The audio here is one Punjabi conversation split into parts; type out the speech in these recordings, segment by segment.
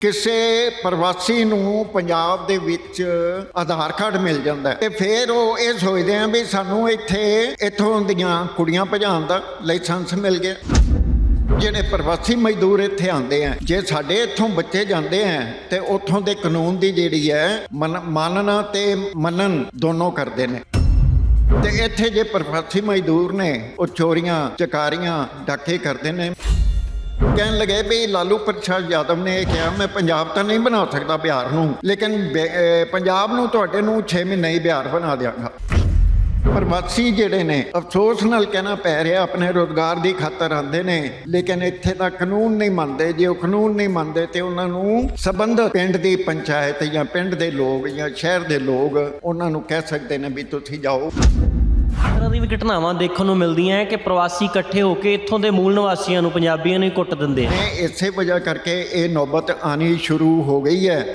ਕਿਸੇ ਪ੍ਰਵਾਸੀ ਨੂੰ ਪੰਜਾਬ ਦੇ ਵਿੱਚ ਆਧਾਰ ਕਾਰਡ ਮਿਲ ਜਾਂਦਾ ਹੈ। ਤੇ ਫਿਰ ਉਹ ਇਹ ਸੋਚਦੇ ਆ ਵੀ ਸਾਨੂੰ ਇੱਥੇ, ਇੱਥੋਂ ਦੀਆਂ ਕੁੜੀਆਂ ਭਜਾਉਣ ਦਾ ਲਾਇਸੈਂਸ ਮਿਲ ਗਿਆ। ਜਿਹੜੇ ਪ੍ਰਵਾਸੀ ਮਜ਼ਦੂਰ ਇੱਥੇ ਆਉਂਦੇ ਆ, ਜੇ ਸਾਡੇ ਇੱਥੋਂ ਬੱਚੇ ਜਾਂਦੇ ਆ, ਤੇ ਉੱਥੋਂ ਦੇ ਕਾਨੂੰਨ ਦੀ ਜਿਹੜੀ ਹੈ, ਮੰਨ- ਮੰਨਣਾ ਤੇ ਮੰਨਣ ਦੋਨੋਂ ਕਰਦੇ ਨੇ। ਤੇ ਇੱਥੇ ਜੇ ਪ੍ਰਵਾਸੀ ਮਜ਼ਦੂਰ ਨੇ, ਉਹ ਚੋਰੀਆਂ, ਚਕਾਰੀਆਂ, ਡਾਕੇ ਕਰਦੇ ਨੇ। ਕਹਿਣ ਲੱਗੇ ਵੀ ਲਾਲੂ ਪ੍ਰਸਾਦ ਯਾਦਵ ਨੇ ਇਹ ਕਿਹਾ, ਮੈਂ ਪੰਜਾਬ ਤਾਂ ਨਹੀਂ ਬਣਾ ਸਕਦਾ ਬਿਹਾਰ ਨੂੰ, ਲੇਕਿਨ ਪੰਜਾਬ ਨੂੰ ਤੁਹਾਡੇ ਨੂੰ 6 ਮਹੀਨੇ ਹੀ ਬਿਹਾਰ ਬਣਾ ਦਿਆਂਗਾ। ਪ੍ਰਵਾਸੀ ਜਿਹੜੇ ਨੇ, ਅਫਸੋਸ ਨਾਲ ਕਹਿਣਾ ਪੈ ਰਿਹਾ, ਆਪਣੇ ਰੋਜ਼ਗਾਰ ਦੀ ਖਾਤਰ ਆਉਂਦੇ ਨੇ, ਲੇਕਿਨ ਇੱਥੇ ਦਾ ਕਾਨੂੰਨ ਨਹੀਂ ਮੰਨਦੇ। ਜੇ ਉਹ ਕਾਨੂੰਨ ਨਹੀਂ ਮੰਨਦੇ ਤੇ ਉਹਨਾਂ ਨੂੰ ਸਬੰਧ ਪਿੰਡ ਦੀ ਪੰਚਾਇਤ ਜਾਂ ਪਿੰਡ ਦੇ ਲੋਕ ਜਾਂ ਸ਼ਹਿਰ ਦੇ ਲੋਕ ਉਹਨਾਂ ਨੂੰ ਕਹਿ ਸਕਦੇ ਨੇ ਵੀ ਤੁਸੀਂ ਜਾਓ। ਤਰ੍ਹਾਂ ਦੀ ਵੀ ਘਟਨਾਵਾਂ ਦੇਖਣ ਨੂੰ ਮਿਲਦੀਆਂ ਹੈ ਕਿ ਪ੍ਰਵਾਸੀ ਇਕੱਠੇ ਹੋ ਕੇ ਇੱਥੋਂ ਦੇ ਮੂਲ ਨਿਵਾਸੀਆਂ ਨੂੰ ਪੰਜਾਬੀਆਂ ਨੂੰ ਹੀ ਕੁੱਟ ਦਿੰਦੇ ਆ ਨੇ ਇਸੇ ਵਜ੍ਹਾ ਕਰਕੇ ਇਹ ਨੌਬਤ ਆਣੀ ਸ਼ੁਰੂ ਹੋ ਗਈ ਹੈ।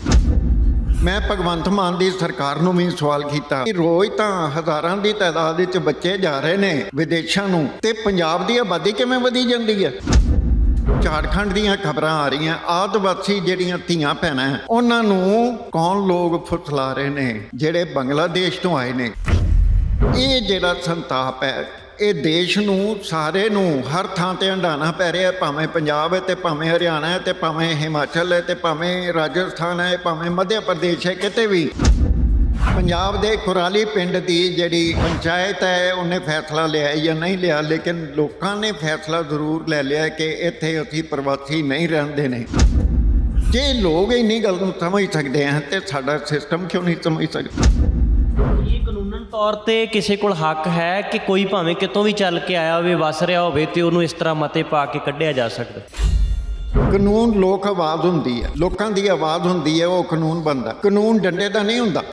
ਮੈਂ ਭਗਵੰਤ ਮਾਨ ਦੀ ਸਰਕਾਰ ਨੂੰ ਵੀ ਸਵਾਲ ਕੀਤਾ ਕਿ ਰੋਜ਼ ਤਾਂ ਹਜ਼ਾਰਾਂ ਦੀ ਤਾਦਾਦ ਵਿੱਚ ਬੱਚੇ ਜਾ ਰਹੇ ਨੇ ਵਿਦੇਸ਼ਾਂ ਨੂੰ ਤੇ ਪੰਜਾਬ ਦੀ ਆਬਾਦੀ ਕਿਵੇਂ ਵਧੀ ਜਾਂਦੀ ਹੈ? ਝਾਰਖੰਡ ਦੀਆਂ ਖਬਰਾਂ ਆ ਰਹੀਆਂ। ਆਦਿਵਾਸੀ ਜਿਹੜੀਆਂ ਧੀਆਂ ਭੈਣਾਂ, ਉਹਨਾਂ ਨੂੰ ਕੌਣ ਲੋਕ ਫੁਸਲਾ ਰਹੇ ਨੇ, ਜਿਹੜੇ ਬੰਗਲਾਦੇਸ਼ ਤੋਂ ਆਏ ਨੇ? ਇਹ ਜਿਹੜਾ ਸੰਤਾਪ ਹੈ, ਇਹ ਦੇਸ਼ ਨੂੰ, ਸਾਰੇ ਨੂੰ ਹਰ ਥਾਂ ਤੇ ਹੰਡਾਣਾ ਪੈ ਰਿਹਾ ਭਾਵੇਂ ਪੰਜਾਬ ਹੈ ਤੇ ਭਾਵੇਂ ਹਰਿਆਣਾ ਹੈ ਤੇ ਭਾਵੇਂ ਹਿਮਾਚਲ ਹੈ ਤੇ ਭਾਵੇਂ ਰਾਜਸਥਾਨ ਹੈ, ਭਾਵੇਂ ਮੱਧ ਪ੍ਰਦੇਸ਼ ਹੈ, ਕਿਤੇ ਵੀ। ਪੰਜਾਬ ਦੇ ਖੁਰਾਲੀ ਪਿੰਡ ਦੀ ਜਿਹੜੀ ਪੰਚਾਇਤ ਹੈ, ਉਹਨੇ ਫੈਸਲਾ ਲਿਆ ਜਾਂ ਨਹੀਂ ਲਿਆ, ਲੇਕਿਨ ਲੋਕਾਂ ਨੇ ਫੈਸਲਾ ਜ਼ਰੂਰ ਲੈ ਲਿਆ ਕਿ ਇੱਥੇ ਅਸੀਂ ਪ੍ਰਵਾਸੀ ਨਹੀਂ ਰਹਿੰਦੇ ਨੇ। ਜੇ ਲੋਕ ਇੰਨੀ ਗੱਲ ਨੂੰ ਸਮਝ ਸਕਦੇ ਆ, ਤੇ ਸਾਡਾ ਸਿਸਟਮ ਕਿਉਂ ਨਹੀਂ ਸਮਝ ਸਕਦਾ? ਤੌਰ ਤੇ ਕਿਸੇ ਕੋਲ ਹੱਕ ਹੈ ਕਿ ਕੋਈ ਭਾਵੇਂ ਕਿਤੋਂ ਵੀ ਚੱਲ ਕੇ ਆਇਆ ਹੋਵੇ ਵਸ ਰਿਹਾ ਹੋਵੇ ਤੇ ਉਹਨੂੰ ਇਸ ਤਰ੍ਹਾਂ ਮਤੇ ਪਾ ਕੇ ਕੱਢਿਆ ਜਾ ਸਕਦਾ। ਕਾਨੂੰਨ ਲੋਕ ਆਵਾਜ਼ ਹੁੰਦੀ ਹੈ। ਲੋਕਾਂ ਦੀ ਆਵਾਜ਼ ਹੁੰਦੀ ਹੈ ਉਹ ਕਾਨੂੰਨ ਬਣਦਾ। ਕਾਨੂੰਨ ਡੰਡੇ ਦਾ ਨਹੀਂ ਹੁੰਦਾ।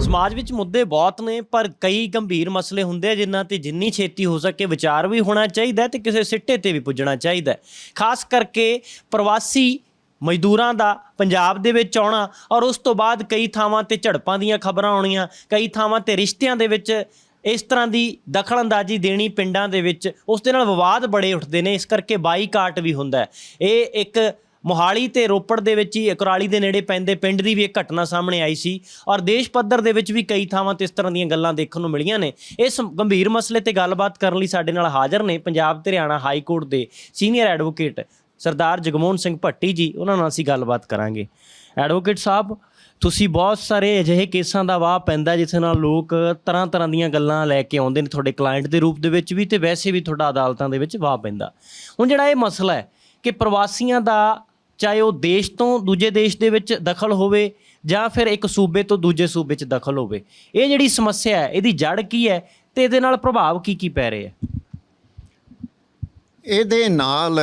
ਸਮਾਜ ਵਿੱਚ ਮੁੱਦੇ ਬਹੁਤ ਨੇ ਪਰ ਕਈ ਗੰਭੀਰ ਮਸਲੇ ਹੁੰਦੇ ਆ ਜਿਨ੍ਹਾਂ ਤੇ ਜਿੰਨੀ ਛੇਤੀ ਹੋ ਸਕੇ ਵਿਚਾਰ ਵੀ ਹੋਣਾ ਚਾਹੀਦਾ ਤੇ ਕਿਸੇ ਸਿੱਟੇ ਤੇ ਵੀ ਪੁੱਜਣਾ ਚਾਹੀਦਾ। ਖਾਸ ਕਰਕੇ ਪ੍ਰਵਾਸੀ ਮਜ਼ਦੂਰਾਂ ਦਾ ਪੰਜਾਬ ਦੇ ਵਿੱਚ ਆਉਣਾ ਔਰ ਉਸ ਤੋਂ ਬਾਅਦ ਕਈ ਥਾਵਾਂ ਤੇ ਝੜਪਾਂ ਦੀਆਂ ਖਬਰਾਂ ਆਉਣੀਆਂ, ਕਈ ਥਾਵਾਂ ਤੇ ਰਿਸ਼ਤਿਆਂ ਦੇ ਵਿੱਚ ਇਸ ਤਰ੍ਹਾਂ ਦੀ ਦਖਲਅੰਦਾਜ਼ੀ ਦੇਣੀ ਪਿੰਡਾਂ ਦੇ ਵਿੱਚ ਉਸ ਦੇ ਨਾਲ ਵਿਵਾਦ ਬੜੇ ਉੱਠਦੇ ਨੇ, ਇਸ ਕਰਕੇ ਬਾਈਕਾਟ ਵੀ ਹੁੰਦਾ ਹੈ। ਇਹ ਇੱਕ ਮੋਹਾਲੀ ਤੇ ਰੋਪੜ ਦੇ ਵਿੱਚ ਹੀ ਕੁਰਾਲੀ ਦੇ ਨੇੜੇ ਪੈਂਦੇ ਪਿੰਡ ਦੀ ਵੀ ਇੱਕ ਘਟਨਾ ਸਾਹਮਣੇ ਆਈ ਸੀ ਔਰ ਦੇਸ਼ ਪੱਧਰ ਦੇ ਵਿੱਚ ਵੀ ਕਈ ਥਾਵਾਂ ਤੇ ਇਸ ਤਰ੍ਹਾਂ ਦੀਆਂ ਗੱਲਾਂ ਦੇਖਣ ਨੂੰ ਮਿਲੀਆਂ ਨੇ। ਇਸ ਗੰਭੀਰ ਮਸਲੇ ਤੇ ਗੱਲਬਾਤ ਕਰਨ ਲਈ ਸਾਡੇ ਨਾਲ ਹਾਜ਼ਰ ਨੇ ਪੰਜਾਬ ਤੇ ਹਰਿਆਣਾ ਹਾਈ ਕੋਰਟ ਦੇ ਸੀਨੀਅਰ ਐਡਵੋਕੇਟ ਸਰਦਾਰ ਜਗਮੋਹਨ ਸਿੰਘ ਭੱਟੀ ਜੀ, ਉਹਨਾਂ ਨਾਲ ਅਸੀਂ ਗੱਲਬਾਤ ਕਰਾਂਗੇ। ਐਡਵੋਕੇਟ ਸਾਹਿਬ, ਤੁਸੀਂ ਬਹੁਤ ਸਾਰੇ ਅਜਿਹੇ ਕੇਸਾਂ ਦਾ ਵਾਹ ਪੈਂਦਾ ਜਿਸ ਨਾਲ ਲੋਕ ਤਰ੍ਹਾਂ ਤਰ੍ਹਾਂ ਦੀਆਂ ਗੱਲਾਂ ਲੈ ਕੇ ਆਉਂਦੇ ਨੇ ਤੁਹਾਡੇ ਕਲਾਇੰਟ ਦੇ ਰੂਪ ਦੇ ਵਿੱਚ ਵੀ ਤੇ ਵੈਸੇ ਵੀ ਤੁਹਾਡਾ ਅਦਾਲਤਾਂ ਦੇ ਵਿੱਚ ਵਾਹ ਪੈਂਦਾ। ਹੁਣ ਜਿਹੜਾ ਇਹ ਮਸਲਾ ਹੈ ਕਿ ਪ੍ਰਵਾਸੀਆਂ ਦਾ ਚਾਹੇ ਉਹ ਦੇਸ਼ ਤੋਂ ਦੂਜੇ ਦੇਸ਼ ਦੇ ਵਿੱਚ ਦਖਲ ਹੋਵੇ ਜਾਂ ਫਿਰ ਇੱਕ ਸੂਬੇ ਤੋਂ ਦੂਜੇ ਸੂਬੇ 'ਚ ਦਖਲ ਹੋਵੇ, ਇਹ ਜਿਹੜੀ ਸਮੱਸਿਆ ਹੈ, ਇਹਦੀ ਜੜ ਕੀ ਹੈ ਤੇ ਇਹਦੇ ਨਾਲ ਪ੍ਰਭਾਵ ਕੀ ਕੀ ਪੈ ਰਹੇ ਆ ਇਹਦੇ ਨਾਲ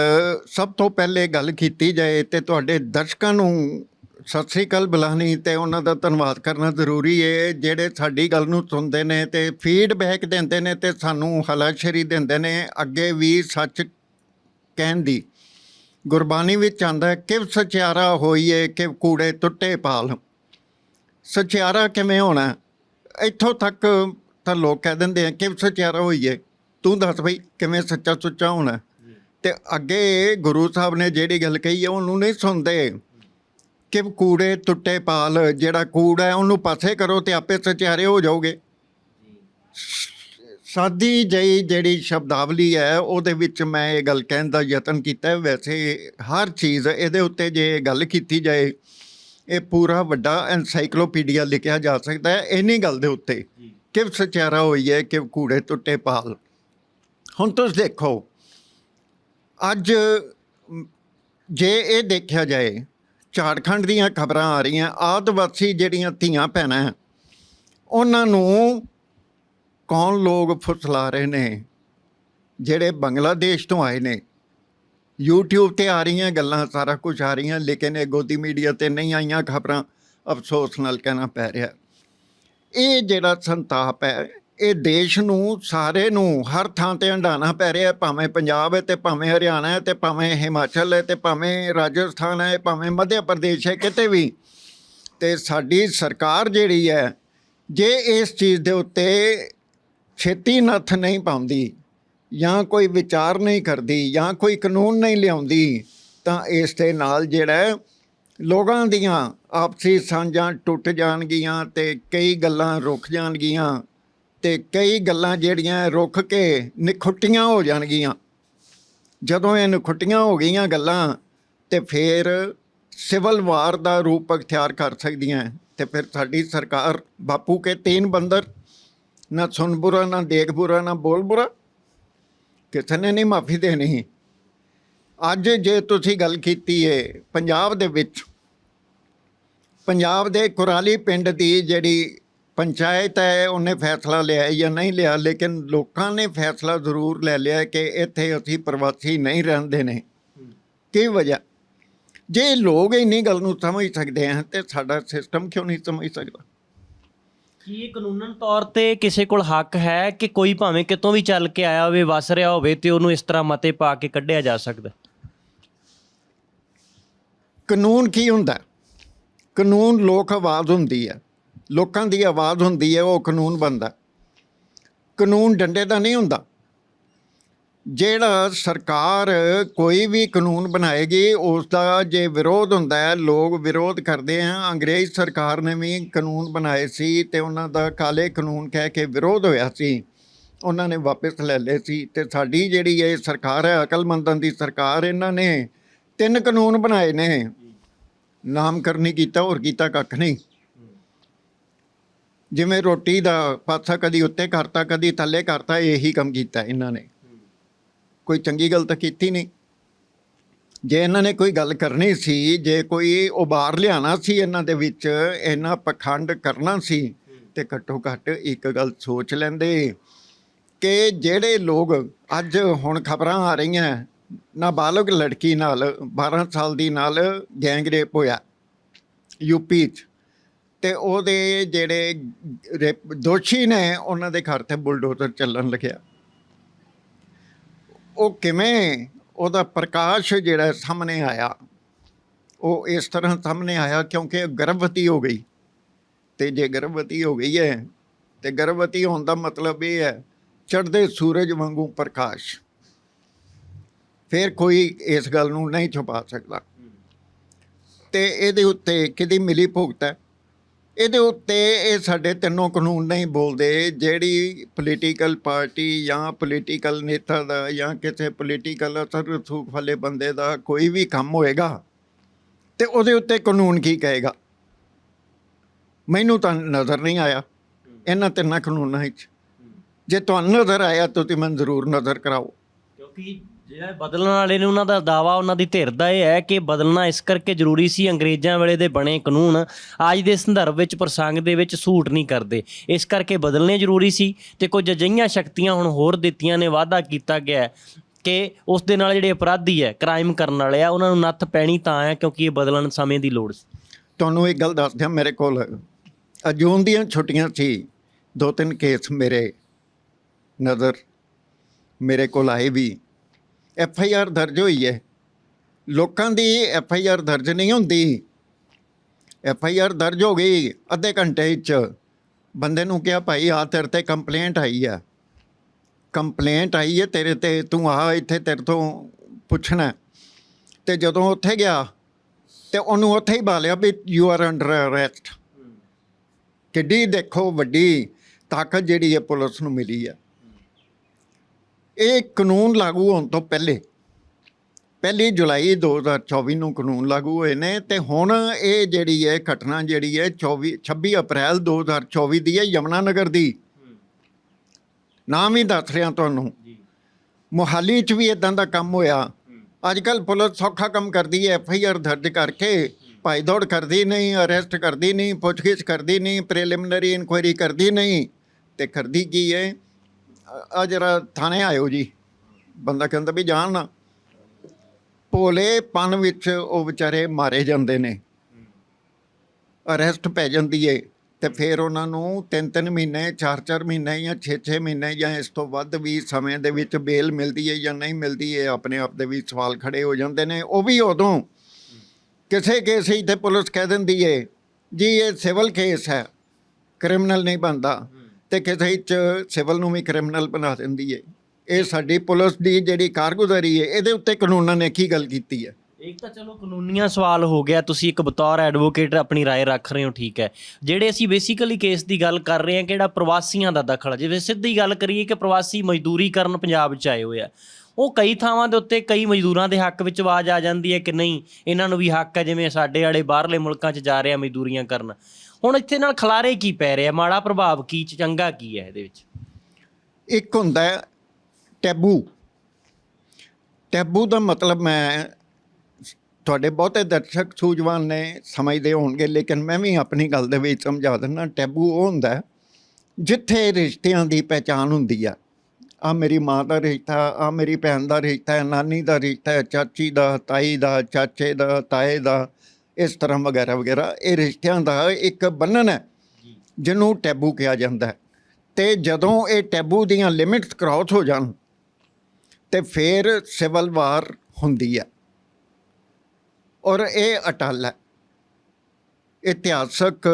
ਸਭ ਤੋਂ ਪਹਿਲੇ ਗੱਲ ਕੀਤੀ ਜਾਏ ਤੇ ਤੁਹਾਡੇ ਦਰਸ਼ਕਾਂ ਨੂੰ ਸਤਿ ਸ੍ਰੀ ਅਕਾਲ ਬੁਲਾਣੀ ਤੇ ਉਹਨਾਂ ਦਾ ਧੰਨਵਾਦ ਕਰਨਾ ਜ਼ਰੂਰੀ ਹੈ ਜਿਹੜੇ ਸਾਡੀ ਗੱਲ ਨੂੰ ਸੁਣਦੇ ਨੇ ਤੇ ਫੀਡਬੈਕ ਦਿੰਦੇ ਨੇ ਤੇ ਸਾਨੂੰ ਹਲਾਸ਼ੇਰੀ ਦਿੰਦੇ ਨੇ, ਅੱਗੇ ਵੀ ਸੱਚ ਕਹਿਣ ਦੀ। ਗੁਰਬਾਣੀ ਵਿੱਚ ਆਂਦਾ ਕਿਵ ਸਚਿਆਰਾ ਹੋਈਏ ਕਿ ਕੂੜੇ ਟੁੱਟੇ ਪਾਲ। ਸਚਿਆਰਾ ਕਿਵੇਂ ਹੋਣਾ? ਇੱਥੋਂ ਤੱਕ ਤਾਂ ਲੋਕ ਕਹਿ ਦਿੰਦੇ ਆ ਕਿ ਸਚਿਆਰਾ ਹੋਈਏ? ਤੂੰ ਦੱਸ ਬਈ, ਕਿਵੇਂ ਸੱਚਾ ਸੁੱਚਾ ਹੋਣਾ? ਤੇ ਅੱਗੇ ਗੁਰੂ ਸਾਹਿਬ ਨੇ ਜਿਹੜੀ ਗੱਲ ਕਹੀ ਹੈ ਉਹਨੂੰ ਨਹੀਂ ਸੁਣਦੇ ਕਿ ਕੂੜੇ ਟੁੱਟੇ ਪਾਲ ਜਿਹੜਾ ਕੂੜਾ ਹੈ ਉਹਨੂੰ ਪਾਸੇ ਕਰੋ ਤੇ ਆਪੇ ਸਚਿਆਰੇ ਹੋ ਜਾਓਗੇ। ਸਾਦੀ ਜਈ ਜਿਹੜੀ ਸ਼ਬਦਾਵਲੀ ਹੈ ਉਹਦੇ ਵਿੱਚ ਮੈਂ ਇਹ ਗੱਲ ਕਹਿਣ ਦਾ ਯਤਨ ਕੀਤਾ। ਵੈਸੇ ਹਰ ਚੀਜ਼ ਇਹਦੇ ਉੱਤੇ ਜੇ ਗੱਲ ਕੀਤੀ ਜਾਏ ਇਹ ਪੂਰਾ ਵੱਡਾ ਐਨਸਾਈਕਲੋਪੀਡੀਆ ਲਿਖਿਆ ਜਾ ਸਕਦਾ ਹੈ ਇੰਨੀ ਗੱਲ ਦੇ ਉੱਤੇ ਕਿ ਸਚਿਆਰਾ ਹੋਈ ਹੈ ਕਿ ਕੂੜੇ ਟੁੱਟੇ ਪਾਲ। ਹੁਣ ਤੁਸੀਂ ਦੇਖੋ ਅੱਜ ਜੇ ਇਹ ਦੇਖਿਆ ਜਾਏ, ਝਾਰਖੰਡ ਦੀਆਂ ਖਬਰਾਂ ਆ ਰਹੀਆਂ, ਆਦਿਵਾਸੀ ਜਿਹੜੀਆਂ ਧੀਆਂ ਭੈਣਾਂ, ਉਹਨਾਂ ਨੂੰ ਕੌਣ ਲੋਕ ਫੁਸਲਾ ਰਹੇ ਨੇ? ਜਿਹੜੇ ਬੰਗਲਾਦੇਸ਼ ਤੋਂ ਆਏ ਨੇ। YouTube ਤੇ ਆ ਰਹੀਆਂ ਗੱਲਾਂ, ਸਾਰਾ ਕੁਝ ਆ ਰਹੀਆਂ, ਲੇਕਿਨ ਇਹ ਗੋਦੀ ਮੀਡੀਆ ਤੇ ਨਹੀਂ ਆਈਆਂ ਖਬਰਾਂ, ਅਫਸੋਸ ਨਾਲ ਕਹਿਣਾ ਪੈ ਰਿਹਾ। ਇਹ ਜਿਹੜਾ ਸੰਤਾਪ ਹੈ ਇਹ ਦੇਸ਼ ਨੂੰ, ਸਾਰੇ ਨੂੰ ਹਰ ਥਾਂ ਤੇ ਹੰਡਾਣਾ ਪੈ ਰਿਹਾ ਭਾਵੇਂ ਪੰਜਾਬ ਹੈ ਤੇ ਭਾਵੇਂ ਹਰਿਆਣਾ ਹੈ ਤੇ ਭਾਵੇਂ ਹਿਮਾਚਲ ਹੈ ਤੇ ਭਾਵੇਂ ਰਾਜਸਥਾਨ ਹੈ, ਭਾਵੇਂ ਮੱਧ ਪ੍ਰਦੇਸ਼ ਹੈ, ਕਿਤੇ ਵੀ। ਤੇ ਸਾਡੀ ਸਰਕਾਰ ਜਿਹੜੀ ਹੈ, ਜੇ ਇਸ ਚੀਜ਼ ਦੇ ਉੱਤੇ ਛੇਤੀ ਨੱਥ ਨਹੀਂ ਪਾਉਂਦੀ, ਜਾਂ ਕੋਈ ਵਿਚਾਰ ਨਹੀਂ ਕਰਦੀ, ਜਾਂ ਕੋਈ ਕਾਨੂੰਨ ਨਹੀਂ ਲਿਆਉਂਦੀ, ਤਾਂ ਇਸ ਦੇ ਨਾਲ ਜਿਹੜਾ ਲੋਕਾਂ ਦੀਆਂ ਆਪਸੀ ਸਾਂਝਾਂ ਟੁੱਟ ਜਾਣਗੀਆਂ ਤੇ ਕਈ ਗੱਲਾਂ ਰੁਕ ਜਾਣਗੀਆਂ। ਤੇ ਕਈ ਗੱਲਾਂ ਜਿਹੜੀਆਂ ਰੁਕ ਕੇ ਨਿਖੁੱਟੀਆਂ ਹੋ ਜਾਣਗੀਆਂ। ਜਦੋਂ ਇਹ ਨਿਖੁੱਟੀਆਂ ਹੋ ਗਈਆਂ ਗੱਲਾਂ, ਤੇ ਫਿਰ ਸਿਵਲ ਵਾਰ ਦਾ ਰੂਪ ਅਖਤਿਆਰ ਕਰ ਸਕਦੀਆਂ ਤੇ ਫਿਰ ਸਾਡੀ ਸਰਕਾਰ ਬਾਪੂ ਕੇ ਤੀਨ ਬੰਦਰ, ਨਾ ਸੁਣ ਬੁਰਾ, ਨਾ ਦੇਖ ਬੁਰਾ, ਨਾ ਬੋਲ ਬੁਰਾ, ਕਿਸੇ ਨੇ ਨਹੀਂ ਮਾਫੀ ਦੇਣੀ। ਅੱਜ ਜੇ ਤੁਸੀਂ ਗੱਲ ਕੀਤੀ ਹੈ ਪੰਜਾਬ ਦੇ ਵਿੱਚ, ਪੰਜਾਬ ਦੇ ਕੁਰਾਲੀ ਪਿੰਡ ਦੀ ਜਿਹੜੀ ਪੰਚਾਇਤ ਹੈ ਉਹਨੇ ਫੈਸਲਾ ਲਿਆ ਜਾਂ ਨਹੀਂ ਲਿਆ ਲੇਕਿਨ ਲੋਕਾਂ ਨੇ ਫੈਸਲਾ ਜ਼ਰੂਰ ਲੈ ਲਿਆ ਕਿ ਇੱਥੇ ਅਸੀਂ ਪ੍ਰਵਾਸੀ ਨਹੀਂ ਰਹਿੰਦੇ ਨੇ। ਕੀ ਵਜ੍ਹਾ? ਜੇ ਲੋਕ ਇੰਨੀ ਗੱਲ ਨੂੰ ਸਮਝ ਸਕਦੇ ਹਨ ਤੇ ਸਾਡਾ ਸਿਸਟਮ ਕਿਉਂ ਨਹੀਂ ਸਮਝ ਸਕਦਾ? ਕੀ ਇਹ ਕਾਨੂੰਨਨ ਤੌਰ ਤੇ ਕਿਸੇ ਕੋਲ ਹੱਕ ਹੈ ਕਿ ਕੋਈ ਭਾਵੇਂ ਕਿਤੋਂ ਵੀ ਚੱਲ ਕੇ ਆਇਆ ਹੋਵੇ ਵਸ ਰਿਹਾ ਹੋਵੇ ਤੇ ਉਹਨੂੰ ਇਸ ਤਰ੍ਹਾਂ ਮਤੇ ਪਾ ਕੇ ਕੱਢਿਆ ਜਾ ਸਕਦਾ? ਕਾਨੂੰਨ ਕੀ ਹੁੰਦਾ? ਕਾਨੂੰਨ ਲੋਕ ਆਵਾਜ਼ ਹੁੰਦੀ ਹੈ। ਲੋਕਾਂ ਦੀ ਆਵਾਜ਼ ਹੁੰਦੀ ਹੈ, ਉਹ ਕਾਨੂੰਨ ਬਣਦਾ। ਕਾਨੂੰਨ ਡੰਡੇ ਦਾ ਨਹੀਂ ਹੁੰਦਾ। ਜਿਹੜਾ ਸਰਕਾਰ ਕੋਈ ਵੀ ਕਾਨੂੰਨ ਬਣਾਏਗੀ ਉਸ ਦਾ ਜੇ ਵਿਰੋਧ ਹੁੰਦਾ ਹੈ, ਲੋਕ ਵਿਰੋਧ ਕਰਦੇ ਆ। ਅੰਗਰੇਜ਼ ਸਰਕਾਰ ਨੇ ਵੀ ਕਾਨੂੰਨ ਬਣਾਏ ਸੀ ਤੇ ਉਹਨਾਂ ਦਾ ਕਾਲੇ ਕਾਨੂੰਨ ਕਹਿ ਕੇ ਵਿਰੋਧ ਹੋਇਆ ਸੀ। ਉਹਨਾਂ ਨੇ ਵਾਪਸ ਲੈ ਲਏ ਸੀ ਤੇ ਸਾਡੀ ਜਿਹੜੀ ਇਹ ਸਰਕਾਰ ਹੈ, ਅਕਲਮੰਦਾਂ ਦੀ ਸਰਕਾਰ, ਇਹਨਾਂ ਨੇ ਤਿੰਨ ਕਾਨੂੰਨ ਬਣਾਏ ਨੇ। ਨਾਮਕਰਨੀ ਕੀਤਾ, ਹੋਰ ਕੀਤਾ ਕੱਖ ਨਹੀਂ। ਜਿਵੇਂ ਰੋਟੀ ਦਾ ਪਾਸਾ ਕਦੀ ਉੱਤੇ ਕਰਤਾ, ਕਦੀ ਥੱਲੇ ਕਰਤਾ, ਇਹੀ ਕੰਮ ਕੀਤਾ ਇਹਨਾਂ ਨੇ। ਕੋਈ ਚੰਗੀ ਗੱਲ ਤਾਂ ਕੀਤੀ ਨਹੀਂ। ਜੇ ਇਹਨਾਂ ਨੇ ਕੋਈ ਗੱਲ ਕਰਨੀ ਸੀ, ਜੇ ਕੋਈ ਉਬਾਰ ਲਿਆਣਾ ਸੀ ਇਹਨਾਂ ਦੇ ਵਿੱਚ, ਇਹਨਾਂ ਪਖੰਡ ਕਰਨਾ ਸੀ, ਤੇ ਘੱਟੋ ਘੱਟ ਇੱਕ ਗੱਲ ਸੋਚ ਲੈਂਦੇ ਕਿ ਜਿਹੜੇ ਲੋਕ ਅੱਜ ਹੁਣ ਖਬਰਾਂ ਆ ਰਹੀਆਂ, ਨਾਬਾਲਗ ਲੜਕੀ ਨਾਲ 12 ਸਾਲ ਦੀ ਨਾਲ ਗੈਂਗ ਰੇਪ ਹੋਇਆ ਯੂਪੀ 'ਚ। ਤੇ ਉਹਦੇ ਜਿਹੜੇ ਦੋਸ਼ੀ ਨੇ ਉਹਨਾਂ ਦੇ ਘਰ ਤੇ ਬੁਲਡੋਜ਼ਰ ਚੱਲਣ ਲੱਗਿਆ। ਉਹ ਕਿਵੇਂ ਉਹਦਾ ਪ੍ਰਕਾਸ਼ ਜਿਹੜਾ ਸਾਹਮਣੇ ਆਇਆ, ਉਹ ਇਸ ਤਰ੍ਹਾਂ ਸਾਹਮਣੇ ਆਇਆ ਕਿਉਂਕਿ ਗਰਭਵਤੀ ਹੋ ਗਈ। ਤੇ ਜੇ ਗਰਭਵਤੀ ਹੋ ਗਈ ਹੈ, ਤੇ ਗਰਭਵਤੀ ਹੋਣ ਦਾ ਮਤਲਬ ਇਹ ਹੈ, ਚੜ੍ਹਦੇ ਸੂਰਜ ਵਾਂਗੂ ਪ੍ਰਕਾਸ਼। ਫਿਰ ਕੋਈ ਇਸ ਗੱਲ ਨੂੰ ਨਹੀਂ ਛੁਪਾ ਸਕਦਾ। ਤੇ ਇਹਦੇ ਉੱਤੇ ਕਿਹਦੀ ਮਿਲੀ ਭੁਗਤ ਹੈ? ਇਹਦੇ ਉੱਤੇ ਇਹ ਸਾਡੇ ਤਿੰਨੋਂ ਕਾਨੂੰਨ ਨਹੀਂ ਬੋਲਦੇ। ਜਿਹੜੀ ਪੋਲੀਟੀਕਲ ਪਾਰਟੀ ਜਾਂ ਪੋਲੀਟੀਕਲ ਨੇਤਾ ਦਾ ਜਾਂ ਕਿਸੇ ਪੋਲੀਟੀਕਲ ਅਸਰ ਰਸੂਖ ਵਾਲੇ ਬੰਦੇ ਦਾ ਕੋਈ ਵੀ ਕੰਮ ਹੋਏਗਾ, ਤੇ ਉਹਦੇ ਉੱਤੇ ਕਾਨੂੰਨ ਕੀ ਕਹੇਗਾ? ਮੈਨੂੰ ਤਾਂ ਨਜ਼ਰ ਨਹੀਂ ਆਇਆ ਇਹਨਾਂ ਤਿੰਨਾਂ ਕਾਨੂੰਨਾਂ ਵਿੱਚ। ਜੇ ਤੁਹਾਨੂੰ ਨਜ਼ਰ ਆਇਆ ਤੁਸੀਂ ਮੈਨੂੰ ਜ਼ਰੂਰ ਨਜ਼ਰ ਕਰਾਓ। ਕਿਉਂਕਿ ਜਿਹੜਾ ਬਦਲਣ ਵਾਲੇ ਨੇ ਉਹਨਾਂ ਦਾ ਦਾਵਾ ਉਹਨਾਂ ਦੀ ਧਿਰ ਦਾ ਇਹ ਹੈ ਕਿ ਬਦਲਣਾ ਇਸ ਕਰਕੇ ਜ਼ਰੂਰੀ ਸੀ ਅੰਗਰੇਜ਼ਾਂ ਵੇਲੇ ਦੇ ਬਣੇ ਕਾਨੂੰਨ। ਅੱਜ ਦੇ ਸੰਦਰਭ ਵਿੱਚ ਪ੍ਰਸੰਗ ਦੇ ਵਿੱਚ ਸੂਟ ਨਹੀਂ ਕਰਦੇ। ਇਸ ਕਰਕੇ ਬਦਲਣੇ ਜ਼ਰੂਰੀ ਸੀ ਤੇ ਕੁਝ ਅਜਿਹੀਆਂ ਸ਼ਕਤੀਆਂ ਹੁਣ ਹੋਰ ਦਿੱਤੀਆਂ ਨੇ, ਵਾਅਦਾ ਕੀਤਾ ਗਿਆ ਹੈ ਕਿ ਉਸ ਦੇ ਨਾਲ ਜਿਹੜੇ ਅਪਰਾਧੀ ਹੈ ਕ੍ਰਾਈਮ ਕਰਨ ਵਾਲੇ ਆ, ਉਹਨਾਂ ਨੂੰ ਨੱਥ ਪੈਣੀ ਤਾਂ ਹੈ ਕਿਉਂਕਿ ਇਹ ਬਦਲਣ ਸਮੇਂ ਦੀ ਲੋੜ ਸੀ। ਤੁਹਾਨੂੰ ਇੱਕ ਗੱਲ ਦੱਸ ਦਿਆਂ ਮੇਰੇ ਕੋਲ ਅਜੂਨ ਦੀਆਂ ਛੁੱਟੀਆਂ ਸੀ। ਦੋ ਤਿੰਨ ਕੇਸ ਮੇਰੇ ਨਜ਼ਰ ਮੇਰੇ ਕੋਲ ਆਏ ਵੀ। ਐਫ ਆਈ ਆਰ ਦਰਜ ਹੋਈ ਹੈ। ਲੋਕਾਂ ਦੀ ਐਫ ਆਈ ਆਰ ਦਰਜ ਨਹੀਂ ਹੁੰਦੀ। ਐਫ ਆਈ ਆਰ ਦਰਜ ਹੋ ਗਈ ਅੱਧੇ ਘੰਟੇ ਵਿੱਚ। ਬੰਦੇ ਨੂੰ ਕਿਹਾ ਭਾਈ ਆ ਤੇਰੇ ਤੇ ਕੰਪਲੇਂਟ ਆਈ ਆ। ਕੰਪਲੇਂਟ ਆਈ ਹੈ ਤੇਰੇ ਤੇ। ਤੂੰ ਆ ਇੱਥੇ ਤੇਰੇ ਤੋਂ ਪੁੱਛਣਾ ਹੈ। ਤੇ ਜਦੋਂ ਉੱਥੇ ਗਿਆ ਤੇ ਉਹਨੂੰ ਉੱਥੇ ਹੀ ਬਾਲਿਆ ਵੀ ਯੂ ਆਰ ਅੰਡਰ ਅਰੈਸਟ ਕਿੱਡੀ ਦੇਖੋ ਵੱਡੀ ਤਾਕਤ ਜਿਹੜੀ ਹੈ ਪੁਲਿਸ ਨੂੰ ਮਿਲੀ ਹੈ ਇਹ ਕਾਨੂੰਨ ਲਾਗੂ ਹੋਣ ਤੋਂ ਪਹਿਲੇ ਪਹਿਲੀ ਜੁਲਾਈ 2024 ਨੂੰ ਕਾਨੂੰਨ ਲਾਗੂ ਹੋਏ ਨੇ ਤੇ ਹੁਣ ਇਹ ਜਿਹੜੀ ਹੈ ਘਟਨਾ ਜਿਹੜੀ ਹੈ 24 26 ਅਪ੍ਰੈਲ 2024 ਦੀ ਹੈ ਯਮਨਾ ਨਗਰ ਦੀ। ਨਾਮ ਹੀ ਦੱਸ ਰਿਹਾ ਤੁਹਾਨੂੰ। ਮੁਹਾਲੀ 'ਚ ਵੀ ਇਦਾਂ ਦਾ ਕੰਮ ਹੋਇਆ। ਅੱਜ ਕੱਲ ਪੁਲਿਸ ਸੌਖਾ ਕੰਮ ਕਰਦੀ ਹੈ ਐਫ ਆਈ ਆਰ ਦਰਜ ਕਰਕੇ ਭਾਈ ਦੌੜ ਕਰਦੀ ਨਹੀਂ ਅਰੈਸਟ ਕਰਦੀ ਨਹੀਂ ਪੁੱਛਗਿੱਛ ਕਰਦੀ ਨਹੀਂ ਪ੍ਰੀਲਿਮਿਨਰੀ ਇਨਕੁਆਇਰੀ ਕਰਦੀ ਨਹੀਂ ਤੇ ਕਰਦੀ ਕੀ ਹੈ? ਆ ਜਰਾ ਥਾਣੇ ਆਇਓ ਜੀ। ਬੰਦਾ ਕਹਿੰਦਾ ਵੀ ਜਾਣ ਨਾ। ਭੋਲੇ ਪਨ ਵਿੱਚ ਉਹ ਵਿਚਾਰੇ ਮਾਰੇ ਜਾਂਦੇ ਨੇ। ਅਰੈਸਟ ਪੈ ਜਾਂਦੀ ਏ ਤੇ ਫਿਰ ਉਹਨਾਂ ਨੂੰ ਤਿੰਨ ਤਿੰਨ ਮਹੀਨੇ ਚਾਰ ਚਾਰ ਮਹੀਨੇ ਜਾਂ 6-6 ਮਹੀਨੇ ਜਾਂ ਇਸ ਤੋਂ ਵੱਧ ਵੀ ਸਮੇਂ ਦੇ ਵਿੱਚ ਬੇਲ ਮਿਲਦੀ ਹੈ ਜਾਂ ਨਹੀਂ ਮਿਲਦੀ ਹੈ ਆਪਣੇ ਆਪ ਦੇ ਵੀ ਸਵਾਲ ਖੜੇ ਹੋ ਜਾਂਦੇ ਨੇ। ਉਹ ਵੀ ਉਦੋਂ ਕਿਸੇ ਕੇਸ ਹੀ ਤੇ ਪੁਲਿਸ ਕਹਿ ਦਿੰਦੀ ਏ, ਜੀ, ਇਹ ਸਿਵਲ ਕੇਸ ਹੈ, ਕ੍ਰਿਮੀਨਲ ਨਹੀਂ ਬਣਦਾ। ਤੇ ਕਿਸੇ ਚ ਸਿਵਲ ਨੂੰ ਵੀ ਕ੍ਰਿਮੀਨਲ ਬਣਾ ਦਿੰਦੀ ਏ ਇਹ ਸਾਡੀ ਪੁਲਿਸ ਦੀ ਜਿਹੜੀ ਕਾਰਗੁਜ਼ਾਰੀ ਹੈ ਇਹਦੇ ਉੱਤੇ ਕਾਨੂੰਨਾਂ ਨੇ ਕੀ ਗੱਲ ਕੀਤੀ ਹੈ ਇੱਕ ਤਾਂ ਚਲੋ ਕਾਨੂੰਨੀਆ ਸਵਾਲ ਹੋ ਗਿਆ ਤੁਸੀਂ ਇੱਕ ਬਤੌਰ ਐਡਵੋਕੇਟ ਆਪਣੀ رائے ਰੱਖ ਰਹੇ ਹੋ ਠੀਕ ਹੈ ਜਿਹੜੇ ਅਸੀਂ ਬੇਸਿਕਲੀ ਕੇਸ ਦੀ ਗੱਲ ਕਰ ਰਹੇ ਹਾਂ ਕਿਹੜਾ ਪ੍ਰਵਾਸੀਆਂ ਦਾ ਦਖਲ ਜਿਵੇਂ ਸਿੱਧੀ ਗੱਲ ਕਰੀਏ ਕਿ ਪ੍ਰਵਾਸੀ ਮਜ਼ਦੂਰੀ ਕਰਨ ਪੰਜਾਬ 'ਚ ਆਏ ਹੋਏ ਆ ਉਹ ਕਈ ਥਾਵਾਂ ਦੇ ਉੱਤੇ ਕਈ ਮਜ਼ਦੂਰਾਂ ਦੇ ਹੱਕ ਵਿੱਚ ਆਵਾਜ਼ ਆ ਜਾਂਦੀ ਹੈ ਕਿ ਨਹੀਂ ਇਹਨਾਂ ਨੂੰ ਵੀ ਹੱਕ ਹੈ ਜਿਵੇਂ ਸਾਡੇ ਵਾਲੇ ਬਾਹਰਲੇ ਮੁਲਕਾਂ 'ਚ ਜਾ ਰਹੇ ਆ ਮਜ਼ਦੂਰੀਆਂ ਕਰਨ। ਹੁਣ ਇੱਥੇ ਨਾਲ ਖਲਾਰੇ ਕੀ ਪੈ ਰਿਹਾ? ਮਾੜਾ ਪ੍ਰਭਾਵ ਕੀ ਚੰਗਾ ਕੀ ਹੈ ਇਹਦੇ ਵਿੱਚ? ਇੱਕ ਹੁੰਦਾ ਹੈ ਟੈਬੂ। ਟੈਬੂ ਦਾ ਮਤਲਬ ਮੈਂ ਤੁਹਾਡੇ ਬਹੁਤੇ ਦਰਸ਼ਕ ਸੂਝਵਾਨ ਨੇ ਸਮਝਦੇ ਹੋਣਗੇ ਲੇਕਿਨ ਮੈਂ ਵੀ ਆਪਣੀ ਗੱਲ ਦੇ ਵਿੱਚ ਸਮਝਾ ਦਿੰਦਾ ਟੈਬੂ ਉਹ ਹੁੰਦਾ ਹੈ, ਜਿੱਥੇ ਰਿਸ਼ਤਿਆਂ ਦੀ ਪਹਿਚਾਨ ਹੁੰਦੀ ਆ। ਆ ਮੇਰੀ ਮਾਂ ਦਾ ਰਿਸ਼ਤਾ, ਆ ਮੇਰੀ ਭੈਣ ਦਾ ਰਿਸ਼ਤਾ ਹੈ ਨਾਨੀ ਦਾ ਰਿਸ਼ਤਾ ਹੈ ਚਾਚੀ ਦਾ, ਤਾਈ ਦਾ, ਚਾਚੇ ਦਾ, ਤਾਏ ਦਾ, ਇਸ ਤਰ੍ਹਾਂ ਵਗੈਰਾ ਵਗੈਰਾ। ਇਹ ਰਿਸ਼ਤਿਆਂ ਦਾ ਇੱਕ ਬੰਨਣ ਹੈ, ਜਿਹਨੂੰ ਟੈਬੂ ਕਿਹਾ ਜਾਂਦਾ ਹੈ। ਤੇ ਜਦੋਂ ਇਹ ਟੈਬੂ ਦੀਆਂ ਲਿਮਿਟਸ ਕ੍ਰਾਸ ਹੋ ਜਾਣ, ਤੇ ਫਿਰ ਸਿਵਲ ਵਾਰ ਹੁੰਦੀ ਹੈ। ਔਰ ਇਹ ਅਟਲ ਹੈ। ਇਤਿਹਾਸਕ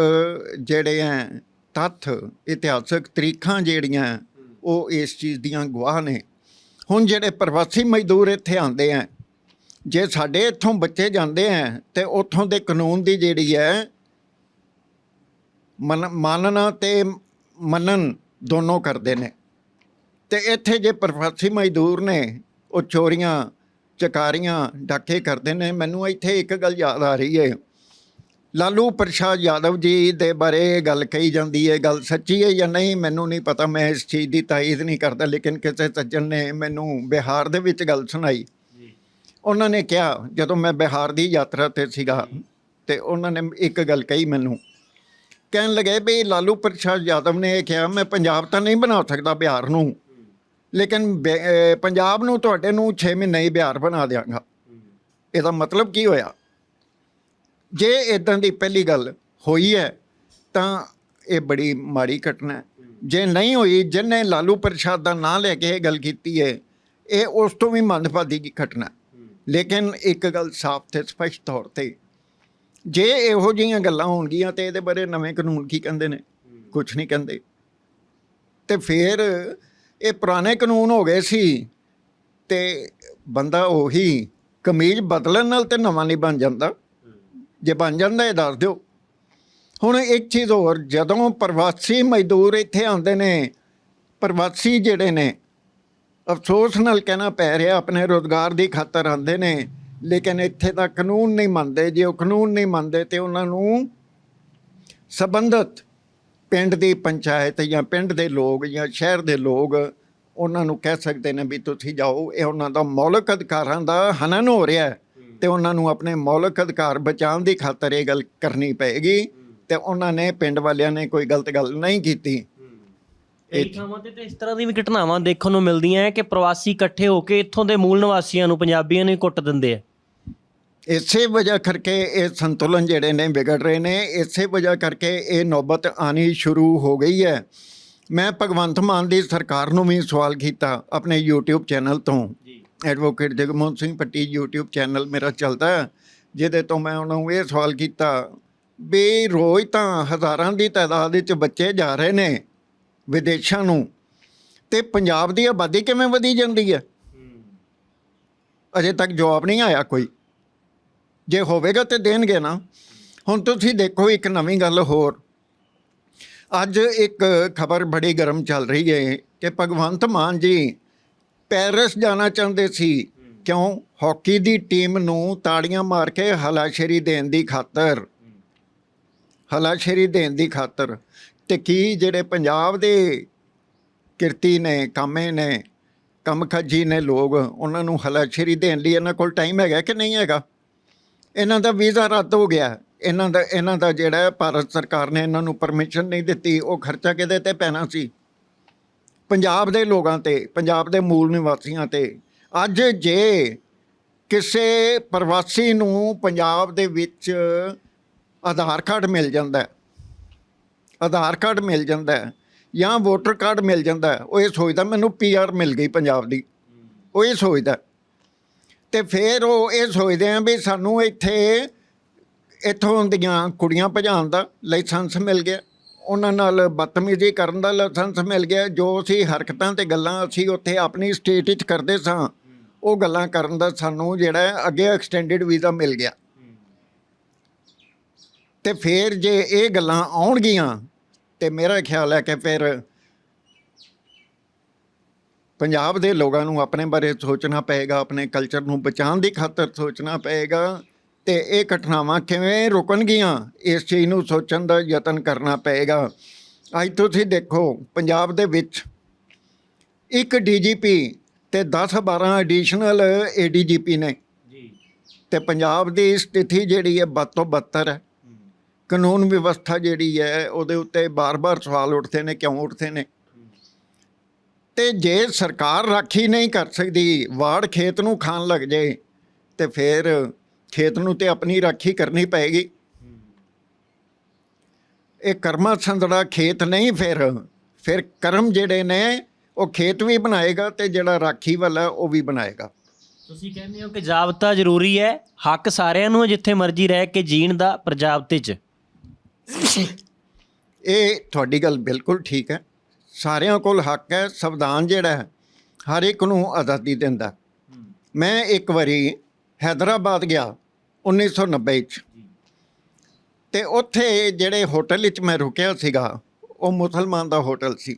ਜਿਹੜੇ ਹੈ, ਤੱਥ, ਇਤਿਹਾਸਕ ਤਰੀਖਾਂ ਜਿਹੜੀਆਂ ਉਹ ਇਸ ਚੀਜ਼ ਦੀਆਂ ਗਵਾਹ ਨੇ। ਹੁਣ ਜਿਹੜੇ ਪ੍ਰਵਾਸੀ ਮਜ਼ਦੂਰ ਇੱਥੇ ਆਉਂਦੇ ਆ, ਜੇ ਸਾਡੇ ਇੱਥੋਂ ਬੱਚੇ ਜਾਂਦੇ ਆ, ਤੇ ਉੱਥੋਂ ਦੇ ਕਾਨੂੰਨ ਦੀ ਜਿਹੜੀ ਹੈ, ਮਨ ਮੰਨਣਾ ਤੇ ਮੰਨਣ ਦੋਨੋਂ ਕਰਦੇ ਨੇ। ਤੇ ਇੱਥੇ ਜੇ ਪ੍ਰਵਾਸੀ ਮਜ਼ਦੂਰ ਨੇ, ਉਹ ਚੋਰੀਆਂ, ਚਕਾਰੀਆਂ, ਡਾਕੇ ਕਰਦੇ ਨੇ। ਮੈਨੂੰ ਇੱਥੇ ਇੱਕ ਗੱਲ ਯਾਦ ਆ ਰਹੀ ਹੈ ਲਾਲੂ ਪ੍ਰਸ਼ਾਦ ਯਾਦਵ ਜੀ ਦੇ ਬਾਰੇ ਗੱਲ ਕਹੀ ਜਾਂਦੀ ਹੈ ਗੱਲ ਸੱਚੀ ਹੈ ਜਾਂ ਨਹੀਂ ਮੈਨੂੰ ਨਹੀਂ ਪਤਾ ਮੈਂ ਇਸ ਚੀਜ਼ ਦੀ ਤਾਇਦ ਨਹੀਂ ਕਰਦਾ ਲੇਕਿਨ ਕਿਸੇ ਸੱਜਣ ਨੇ ਮੈਨੂੰ ਬਿਹਾਰ ਦੇ ਵਿੱਚ ਗੱਲ ਸੁਣਾਈ। ਉਹਨਾਂ ਨੇ ਕਿਹਾ ਜਦੋਂ ਮੈਂ ਬਿਹਾਰ ਦੀ ਯਾਤਰਾ ਤੇ ਸੀਗਾ ਤੇ ਉਹਨਾਂ ਨੇ ਇੱਕ ਗੱਲ ਕਹੀ ਮੈਨੂੰ। ਕਹਿਣ ਲੱਗੇ ਵੀ ਲਾਲੂ ਪ੍ਰਸ਼ਾਦ ਯਾਦਵ ਨੇ ਇਹ ਕਿਹਾ ਮੈਂ ਪੰਜਾਬ ਤਾਂ ਨਹੀਂ ਬਣਾ ਸਕਦਾ ਬਿਹਾਰ ਨੂੰ ਲੇਕਿਨ ਪੰਜਾਬ ਨੂੰ ਤੁਹਾਡੇ ਨੂੰ 6 ਮਹੀਨੇ ਹੀ ਬਿਹਾਰ ਬਣਾ ਦਿਆਂਗਾ। ਇਹਦਾ ਮਤਲਬ ਕੀ ਹੋਇਆ? ਜੇ ਇਦਾਂ ਦੀ ਪਹਿਲੀ ਗੱਲ ਹੋਈ ਹੈ, ਤਾਂ ਇਹ ਬੜੀ ਮਾੜੀ ਘਟਨਾ ਹੈ। ਜੇ ਨਹੀਂ ਹੋਈ, ਜਿਹਨੇ ਲਾਲੂ ਪ੍ਰਸ਼ਾਦ ਦਾ ਨਾਂ ਲੈ ਕੇ ਇਹ ਗੱਲ ਕੀਤੀ ਹੈ, ਇਹ ਉਸ ਤੋਂ ਵੀ ਮੰਦਭਾਗੀ ਘਟਨਾ ਲੇਕਿਨ ਇੱਕ ਗੱਲ ਸਾਫ਼ ਤੇ ਸਪਸ਼ਟ ਤੌਰ ਤੇ, ਜੇ ਇਹੋ ਜਿਹੀਆਂ ਗੱਲਾਂ ਹੋਣਗੀਆਂ ਤੇ ਇਹਦੇ ਬਾਰੇ ਨਵੇਂ ਕਾਨੂੰਨ ਕੀ ਕਹਿੰਦੇ ਨੇ? ਕੁਝ ਨਹੀਂ ਕਹਿੰਦੇ। ਤੇ ਫਿਰ ਇਹ ਪੁਰਾਣੇ ਕਾਨੂੰਨ ਹੋ ਗਏ ਸੀ, ਤੇ ਬੰਦਾ ਉਹੀ ਕਮੀਜ਼ ਬਦਲਣ ਨਾਲ ਤੇ ਨਵਾਂ ਨਹੀਂ ਬਣ ਜਾਂਦਾ। ਜੇ ਬਣ ਜਾਂਦਾ ਇਹ ਦੱਸ ਦਿਓ। ਹੁਣ ਇੱਕ ਚੀਜ਼ ਹੋਰ, ਜਦੋਂ ਪ੍ਰਵਾਸੀ ਮਜ਼ਦੂਰ ਇੱਥੇ ਆਉਂਦੇ ਨੇ, ਪ੍ਰਵਾਸੀ ਜਿਹੜੇ ਨੇ, ਅਫਸੋਸ ਨਾਲ ਕਹਿਣਾ ਪੈ ਰਿਹਾ, ਆਪਣੇ ਰੋਜ਼ਗਾਰ ਦੀ ਖਾਤਰ ਆਉਂਦੇ ਨੇ, ਲੇਕਿਨ ਇੱਥੇ ਦਾ ਕਾਨੂੰਨ ਨਹੀਂ ਮੰਨਦੇ। ਜੇ ਉਹ ਕਾਨੂੰਨ ਨਹੀਂ ਮੰਨਦੇ ਤੇ ਉਹਨਾਂ ਨੂੰ ਸਬੰਧਤ ਪਿੰਡ ਦੀ ਪੰਚਾਇਤ ਜਾਂ ਪਿੰਡ ਦੇ ਲੋਕ ਜਾਂ ਸ਼ਹਿਰ ਦੇ ਲੋਕ ਉਹਨਾਂ ਨੂੰ ਕਹਿ ਸਕਦੇ ਨੇ ਵੀ ਤੁਸੀਂ ਜਾਓ, ਇਹ ਉਹਨਾਂ ਦਾ ਮੌਲਿਕ ਅਧਿਕਾਰਾਂ ਦਾ ਹਨਨ ਹੋ ਰਿਹਾ ਹੈ। ਤੇ ਉਹਨਾਂ ਨੂੰ ਆਪਣੇ ਮੌਲਿਕ ਅਧਿਕਾਰ ਬਚਾਉਣ ਦੀ ਖਾਤਰ ਇਹ ਗੱਲ ਕਰਨੀ ਪਏਗੀ ਤੇ ਉਹਨਾਂ ਨੇ ਪਿੰਡ ਵਾਲਿਆਂ ਨੇ ਕੋਈ ਗਲਤ ਗੱਲ ਨਹੀਂ ਕੀਤੀ। ਕਈ ਥਾਵਾਂ ਤੇ ਤਾਂ ਇਸ ਤਰ੍ਹਾਂ ਦੀ ਵੀ ਘਟਨਾਵਾਂ ਦੇਖਣ ਨੂੰ ਮਿਲਦੀਆਂ ਹੈ ਕਿ ਪ੍ਰਵਾਸੀ ਇਕੱਠੇ ਹੋ ਕੇ ਇੱਥੋਂ ਦੇ ਮੂਲ ਨਿਵਾਸੀਆਂ ਨੂੰ ਪੰਜਾਬੀਆਂ ਨੂੰ ਕੁੱਟ ਦਿੰਦੇ ਆ। ਇਸੇ ਵਜ੍ਹਾ ਕਰਕੇ ਇਹ ਸੰਤੁਲਨ ਜਿਹੜੇ ਨੇ ਵਿਗੜ ਰਹੇ ਨੇ ਇਸੇ ਵਜ੍ਹਾ ਕਰਕੇ ਇਹ ਨੌਬਤ ਆਣੀ ਸ਼ੁਰੂ ਹੋ ਗਈ ਹੈ। ਮੈਂ ਭਗਵੰਤ ਮਾਨ ਦੀ ਸਰਕਾਰ ਨੂੰ ਵੀ ਸਵਾਲ ਕੀਤਾ ਆਪਣੇ YouTube ਚੈਨਲ ਤੋਂ। ਜੀ। Advocate Jagmohan Singh Patti YouTube channel ਮੇਰਾ ਚੱਲਦਾ ਜਿਹਦੇ ਤੋਂ ਮੈਂ ਉਹਨਾਂ ਨੂੰ ਇਹ ਸਵਾਲ ਕੀਤਾ, ਵੀ ਰੋਜ਼ ਤਾਂ ਹਜ਼ਾਰਾਂ ਦੀ ਤਾਦਾਦ ਵਿੱਚ ਬੱਚੇ ਜਾ ਰਹੇ ਨੇ ਵਿਦੇਸ਼ਾਂ ਨੂੰ, ਤੇ ਪੰਜਾਬ ਦੀ ਆਬਾਦੀ ਕਿਵੇਂ ਵਧੀ ਜਾਂਦੀ ਹੈ? ਅਜੇ ਤੱਕ ਜਵਾਬ ਨਹੀਂ ਆਇਆ ਕੋਈ। ਜੇ ਹੋਵੇਗਾ ਤੇ ਦੇਣਗੇ ਨਾ। ਹੁਣ ਤੁਸੀਂ ਦੇਖੋ ਇੱਕ ਨਵੀਂ ਗੱਲ ਹੋਰ। ਅੱਜ ਇੱਕ ਖਬਰ ਬੜੀ ਗਰਮ ਚੱਲ ਰਹੀ ਹੈ ਕਿ ਭਗਵੰਤ ਮਾਨ ਜੀ ਪੈਰਿਸ ਜਾਣਾ ਚਾਹੁੰਦੇ ਸੀ। ਕਿਉਂ? ਹਾਕੀ ਦੀ ਟੀਮ ਨੂੰ ਤਾੜੀਆਂ ਮਾਰ ਕੇ ਹਲਾਸ਼ੇਰੀ ਦੇਣ ਦੀ ਖਾਤਰ। ਹਲਾਸ਼ੇਰੀ ਦੇਣ ਦੀ ਖਾਤਰ। ਤੇ ਕੀ ਜਿਹੜੇ ਪੰਜਾਬ ਦੇ ਕਿਰਤੀ ਨੇ, ਕਾਮੇ ਨੇ, ਕਮਖੱਜੀ ਨੇ ਲੋਕ, ਉਹਨਾਂ ਨੂੰ ਹਲਾਸ਼ੇਰੀ ਦੇਣ ਲਈ ਇਹਨਾਂ ਕੋਲ ਟਾਈਮ ਹੈਗਾ ਕਿ ਨਹੀਂ ਹੈਗਾ? ਇਹਨਾਂ ਦਾ ਵੀਜ਼ਾ ਰੱਦ ਹੋ ਗਿਆ। ਇਹਨਾਂ ਦਾ ਇਹਨਾਂ ਦਾ ਜਿਹੜਾ ਭਾਰਤ ਸਰਕਾਰ ਨੇ ਇਹਨਾਂ ਨੂੰ ਪਰਮਿਸ਼ਨ ਨਹੀਂ ਦਿੱਤੀ। ਉਹ ਖਰਚਾ ਕਿਹਦੇ ਤੇ ਪੈਣਾ ਸੀ? ਪੰਜਾਬ ਦੇ ਲੋਕਾਂ ਤੇ, ਪੰਜਾਬ ਦੇ ਮੂਲ ਨਿਵਾਸੀਆਂ ਤੇ, ਅੱਜ ਜੇ ਕਿਸੇ ਪ੍ਰਵਾਸੀ ਨੂੰ ਪੰਜਾਬ ਦੇ ਵਿੱਚ ਆਧਾਰ ਕਾਰਡ ਮਿਲ ਜਾਂਦਾ ਆਧਾਰ ਕਾਰਡ ਮਿਲ ਜਾਂਦਾ ਜਾਂ ਵੋਟਰ ਕਾਰਡ ਮਿਲ ਜਾਂਦਾ ਉਹ ਇਹ ਸੋਚਦਾ ਮੈਨੂੰ ਪੀਆਰ ਮਿਲ ਗਈ ਪੰਜਾਬ ਦੀ, ਉਹ ਇਹ ਸੋਚਦਾ ਤੇ ਫਿਰ ਉਹ ਇਹ ਸੋਚਦੇ ਆ ਵੀ ਸਾਨੂੰ ਇੱਥੇ, ਇੱਥੋਂ ਦੀਆਂ ਕੁੜੀਆਂ ਭਜਾਉਣ ਦਾ ਲਾਇਸੈਂਸ ਮਿਲ ਗਿਆ। ਉਹਨਾਂ ਨਾਲ ਬਦਤਮੀਜ਼ੀ ਕਰਨ ਦਾ ਲਾਇਸੈਂਸ ਮਿਲ ਗਿਆ। ਜੋ ਅਸੀਂ ਹਰਕਤਾਂ ਤੇ ਗੱਲਾਂ ਅਸੀਂ ਉੱਥੇ ਆਪਣੀ ਸਟੇਟ ਵਿੱਚ ਕਰਦੇ ਸਾਂ, ਉਹ ਗੱਲਾਂ ਕਰਨ ਦਾ ਸਾਨੂੰ ਜਿਹੜਾ ਅੱਗੇ ਐਕਸਟੈਂਡਡ ਵੀਜ਼ਾ ਮਿਲ ਗਿਆ। ਤੇ ਫਿਰ ਜੇ ਇਹ ਗੱਲਾਂ ਆਉਣਗੀਆਂ, ਤੇ ਮੇਰਾ ਖਿਆਲ ਹੈ ਕਿ ਫਿਰ ਪੰਜਾਬ ਦੇ ਲੋਕਾਂ ਨੂੰ ਆਪਣੇ ਬਾਰੇ ਸੋਚਣਾ ਪਏਗਾ, ਆਪਣੇ ਕਲਚਰ ਨੂੰ ਬਚਾਉਣ ਦੀ ਖਾਤਰ ਸੋਚਣਾ ਪਏਗਾ। ਤੇ ਇਹ ਘਟਨਾਵਾਂ ਕਿਵੇਂ ਰੁਕਣਗੀਆਂ ਇਸ ਚੀਜ਼ ਨੂੰ ਸੋਚਣ ਦਾ ਯਤਨ ਕਰਨਾ ਪਏਗਾ। ਅੱਜ ਤੁਸੀਂ ਦੇਖੋ ਪੰਜਾਬ ਦੇ ਵਿੱਚ ਇੱਕ ਡੀਜੀਪੀ ਤੇ 10 12 ਐਡੀਸ਼ਨਲ ਏਡੀਜੀਪੀ ਨੇ। ਜੀ। ਤੇ ਪੰਜਾਬ ਦੀ ਸਥਿਤੀ ਜਿਹੜੀ ਹੈ ਬਦ ਤੋਂ ਬੱਤਰ ਹੈ। ਕਾਨੂੰਨ ਵਿਵਸਥਾ ਜਿਹੜੀ ਹੈ ਉਹਦੇ ਉੱਤੇ ਬਾਰ-ਬਾਰ ਸਵਾਲ ਉੱਠਦੇ ਨੇ ਕਿਉਂ ਉੱਠਦੇ ਨੇ? ਤੇ ਜੇ ਸਰਕਾਰ ਰਾਖੀ ਨਹੀਂ ਕਰ ਸਕਦੀ ਵਾੜ ਖੇਤ ਨੂੰ ਖਾਣ ਲੱਗ ਜਾਏ ਤੇ ਫਿਰ ਖੇਤ ਨੂੰ ਤੇ ਆਪਣੀ ਰਾਖੀ ਕਰਨੀ ਪਏਗੀ। ਇਹ ਕਰਮਾ ਸੰਦੜਾ ਖੇਤ ਨਹੀਂ ਫਿਰ। ਫਿਰ ਕਰਮ ਜਿਹੜੇ ਨੇ ਉਹ ਖੇਤ ਵੀ ਬਣਾਏਗਾ ਤੇ ਜਿਹੜਾ ਰਾਖੀ ਵਾਲਾ ਉਹ ਵੀ ਬਣਾਏਗਾ। ਤੁਸੀਂ ਕਹਿੰਦੇ ਹੋ ਕਿ ਜਾਬਤਾ ਜ਼ਰੂਰੀ ਹੈ ਹੱਕ ਸਾਰਿਆਂ ਨੂੰ ਹੈ ਜਿੱਥੇ ਮਰਜ਼ੀ ਰਹਿ ਕੇ ਜੀਣ ਦਾ ਪਰ ਜਾਬਤੇ 'ਚ। ਇਹ ਤੁਹਾਡੀ ਗੱਲ ਬਿਲਕੁਲ ਠੀਕ ਹੈ। ਸਾਰਿਆਂ ਕੋਲ ਹੱਕ ਹੈ ਸੰਵਿਧਾਨ ਜਿਹੜਾ ਹੈ ਹਰ ਇੱਕ ਨੂੰ ਆਜ਼ਾਦੀ ਦਿੰਦਾ। ਮੈਂ ਇੱਕ ਵਾਰੀ ਹੈਦਰਾਬਾਦ ਗਿਆ 1990 ਚ। ਤੇ ਉੱਥੇ ਜਿਹੜੇ ਹੋਟਲ ਵਿੱਚ ਮੈਂ ਰੁਕਿਆ ਸੀਗਾ ਉਹ ਮੁਸਲਮਾਨ ਦਾ ਹੋਟਲ ਸੀ।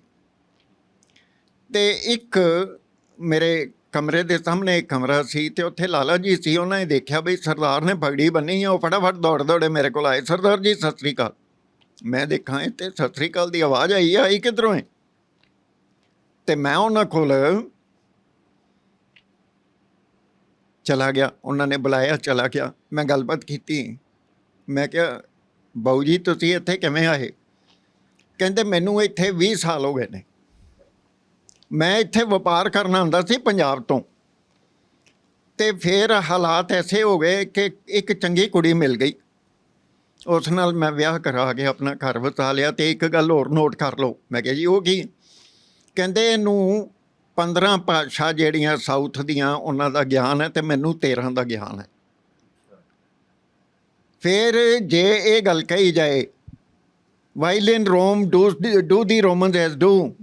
ਤੇ ਇੱਕ ਮੇਰੇ ਕਮਰੇ ਦੇ ਸਾਹਮਣੇ ਇੱਕ ਕਮਰਾ ਸੀ ਤੇ ਉੱਥੇ ਲਾਲਾ ਜੀ ਸੀ ਉਹਨਾਂ ਨੇ ਦੇਖਿਆ ਵੀ ਸਰਦਾਰ ਨੇ ਪਗੜੀ ਬੰਨੀ ਹੈ ਉਹ ਫਟਾਫਟ ਦੌੜ ਦੌੜੇ ਮੇਰੇ ਕੋਲ ਆਏ ਸਰਦਾਰ ਜੀ ਸਤਿ ਸ੍ਰੀ ਅਕਾਲ। ਮੈਂ ਦੇਖਾਂ ਤੇ ਸਤਿ ਸ੍ਰੀ ਅਕਾਲ ਦੀ ਆਵਾਜ਼ ਆਈ ਆ ਇਹ ਕਿੱਧਰੋਂ ਹੈ ਤੇ ਮੈਂ ਉਹਨਾਂ ਕੋਲ ਚਲਾ ਗਿਆ, ਉਹਨਾਂ ਨੇ ਬੁਲਾਇਆ, ਚਲਾ ਗਿਆ। ਮੈਂ ਗੱਲਬਾਤ ਕੀਤੀ। ਮੈਂ ਕਿਹਾ, ਬਾਊ ਜੀ, ਤੁਸੀਂ ਇੱਥੇ ਕਿਵੇਂ ਆਏ? ਕਹਿੰਦੇ, ਮੈਨੂੰ ਇੱਥੇ 20 ਸਾਲ ਹੋ ਗਏ ਨੇ। ਮੈਂ ਇੱਥੇ ਵਪਾਰ ਕਰਨ ਆਉਂਦਾ ਸੀ ਪੰਜਾਬ ਤੋਂ। ਤੇ ਫਿਰ ਹਾਲਾਤ ਐਸੇ ਹੋ ਗਏ ਕਿ ਇੱਕ ਚੰਗੀ ਕੁੜੀ ਮਿਲ ਗਈ। ਉਸ ਨਾਲ ਮੈਂ ਵਿਆਹ ਕਰਾ ਕੇ ਆਪਣਾ ਘਰ ਵਸਾ ਲਿਆ ਤੇ ਇੱਕ ਗੱਲ ਹੋਰ ਨੋਟ ਕਰ ਲਓ। ਮੈਂ ਕਿਹਾ ਜੀ, ਉਹ ਕੀ? ਕਹਿੰਦੇ, ਇਹਨੂੰ 15 ਭਾਸ਼ਾ ਜਿਹੜੀਆਂ ਸਾਊਥ ਦੀਆਂ, ਉਹਨਾਂ ਦਾ ਗਿਆਨ ਹੈ ਤੇ ਮੈਨੂੰ 13 ਦਾ ਗਿਆਨ ਹੈ। ਫਿਰ ਜੇ ਇਹ ਗੱਲ ਕਹੀ ਜਾਏ while in Rome do do the Romans as do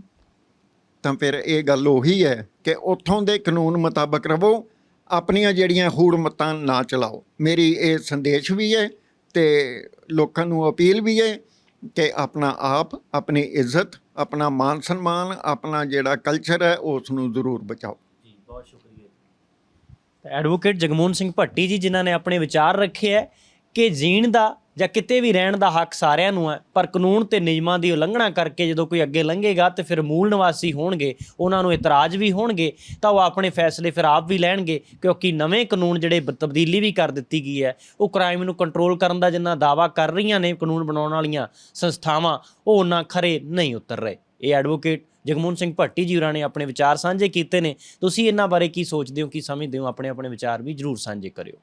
ਤਾਂ ਫਿਰ ਇਹ ਗੱਲ ਉਹੀ ਹੈ ਕਿ ਉੱਥੋਂ ਦੇ ਕਾਨੂੰਨ ਮੁਤਾਬਕ ਰਵੋ ਆਪਣੀਆਂ ਜਿਹੜੀਆਂ ਹੂੜ ਮਤਾਂ ਨਾ ਚਲਾਓ। ਮੇਰੀ ਇਹ ਸੰਦੇਸ਼ ਵੀ ਹੈ ਤੇ ਲੋਕਾਂ ਨੂੰ ਅਪੀਲ ਵੀ ਹੈ ਕਿ ਆਪਣਾ ਆਪ, ਆਪਣੀ ਇੱਜ਼ਤ, ਆਪਣਾ ਮਾਨ ਸਨਮਾਨ, ਆਪਣਾ ਜਿਹੜਾ ਕਲਚਰ ਹੈ ਉਸ ਨੂੰ ਜ਼ਰੂਰ ਬਚਾਓ। ਜੀ, ਬਹੁਤ ਸ਼ੁਕਰੀਆ ਤਾਂ ਐਡਵੋਕੇਟ ਜਗਮੋਹਨ ਸਿੰਘ ਭੱਟੀ ਜੀ ਜਿਨ੍ਹਾਂ ਨੇ ਆਪਣੇ ਵਿਚਾਰ ਰੱਖੇ ਹੈ ਕਿ ਜੀਣ ਦਾ ਜਾਂ ਕਿਤੇ ਵੀ ਰਹਿਣ ਦਾ ਹੱਕ ਸਾਰਿਆਂ ਨੂੰ ਹੈ, ਪਰ ਕਾਨੂੰਨ ਤੇ ਨਿਯਮਾਂ ਦੀ ਉਲੰਘਣਾ ਕਰਕੇ ਜਦੋਂ ਕੋਈ ਅੱਗੇ ਲੰਘੇਗਾ ਤੇ ਫਿਰ ਮੂਲ ਨਿਵਾਸੀ ਹੋਣਗੇ, ਉਹਨਾਂ ਨੂੰ ਇਤਰਾਜ਼ ਵੀ ਹੋਣਗੇ, ਤਾਂ ਉਹ ਆਪਣੇ ਫੈਸਲੇ ਫਿਰ ਆਪ ਵੀ ਲੈਣਗੇ, ਕਿਉਂਕਿ ਨਵੇਂ ਕਾਨੂੰਨ ਜਿਹੜੇ ਬ- ਤਬਦੀਲੀ ਵੀ ਕਰ ਦਿੱਤੀ ਗਈ ਹੈ, ਉਹ ਕ੍ਰਾਈਮ ਨੂੰ ਕੰਟਰੋਲ ਕਰਨ ਦਾ ਜਿੰਨਾ ਦਾਵਾ ਕਰ ਰਹੀਆਂ ਨੇ ਕਾਨੂੰਨ ਬਣਾਉਣ ਵਾਲੀਆਂ ਸੰਸਥਾਵਾਂ, ਉਹ ਉਹਨਾਂ ਖਰੇ ਨਹੀਂ ਉਤਰ ਰਹੇ। ਇਹ ਐਡਵੋਕੇਟ ਜਗਮੋਹਨ ਸਿੰਘ ਭੱਟੀ ਜੀ ਹੋਰਾਂ ਨੇ ਆਪਣੇ ਵਿਚਾਰ ਸਾਂਝੇ ਕੀਤੇ ਨੇ, ਤੁਸੀਂ ਇਹਨਾਂ ਬਾਰੇ ਕੀ ਸੋਚਦੇ ਹੋ, ਕੀ ਸਮਝਦੇ ਹੋ ਆਪਣੇ ਆਪਣੇ ਵਿਚਾਰ ਵੀ ਜਰੂਰ ਸਾਂਝੇ ਕਰਿਓ।